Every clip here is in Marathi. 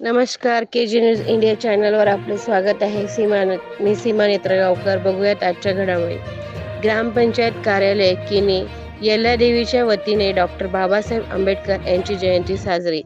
नमस्कार के जी न्यूज इंडिया चॅनलवर आपले स्वागत आहे. सीमा मी सीमा नेत्रगावकर. बघूयात आजच्या घडामोडी. ग्रामपंचायत कार्यालय किनी येल्लादेवीच्या वतीने डॉक्टर बाबासाहेब आंबेडकर यांची जयंती साजरी.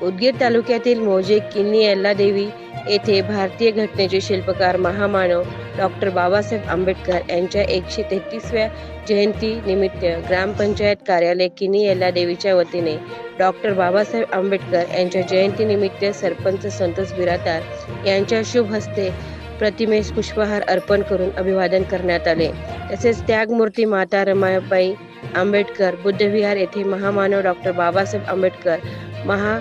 उदगीर तालुक्यातील मोजे किन्नी येल्लादेवी येथे भारतीय घटनेचे शिल्पकार महामानव डॉक्टर बाबासाहेब आंबेडकर यांच्या एकशे तेहतीसव्या जयंती निमित्त ग्रामपंचायत कार्यालय किनी येल्लादेवीच्या वतीने डॉक्टर बाबासाहेब आंबेडकर यांच्या जयंतीनिमित्त सरपंच संतोष बिरातार यांच्या शुभ हस्ते प्रतिमेस पुष्पहार अर्पण करून अभिवादन करण्यात आले. तसेच त्यागमूर्ती माता रमाबाई आंबेडकर बुद्धविहार येथे महामानव डॉक्टर बाबासाहेब आंबेडकर महा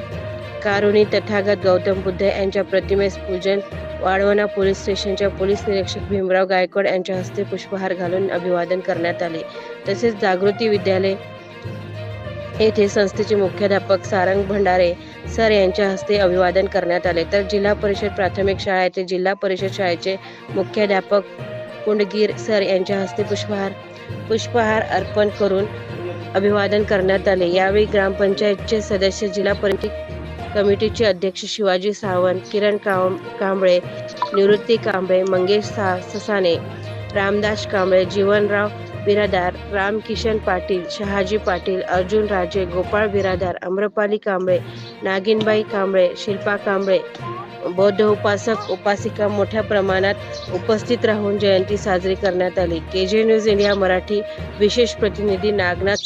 कारुणी तथागत गौतम बुद्ध यांच्या प्रतिमेस पूजन वाळवणा पोलीस स्टेशनच्या पोलीस निरीक्षक भीमराव गायकवाड यांच्या हस्ते पुष्पहार घालून अभिवादन करण्यात आले. तसेच जागृती विद्यालय येथे संस्थेचे मुख्याध्यापक सारंग भंडारे सर यांच्या हस्ते अभिवादन करण्यात आले. तर जिल्हा परिषद प्राथमिक शाळा येथे जिल्हा परिषद शाळेचे मुख्याध्यापक कुंडगीर सर यांच्या हस्ते पुष्पहार पुष्पहार अर्पण करून अभिवादन करण्यात आले. यावेळी ग्रामपंचायतचे सदस्य जिल्हा परिषद कमिटीचे अध्यक्ष शिवाजी सावंत किरण कांब कांबळे निवृत्ती कांबळे मंगेश सा ससाने रामदास कांबळे जीवनराव बिरादार रामकिशन पाटील शहाजी पाटील अर्जुन राजे गोपाळ बिरादार अम्रपाली कांबळे नागिनबाई कांबळे शिल्पा कांबळे बौद्ध उपासक उपासिका मोठ्या प्रमाणात उपस्थित राहून जयंती साजरी करण्यात आली. के जे न्यूज इंडिया मराठी विशेष प्रतिनिधी नागनाथ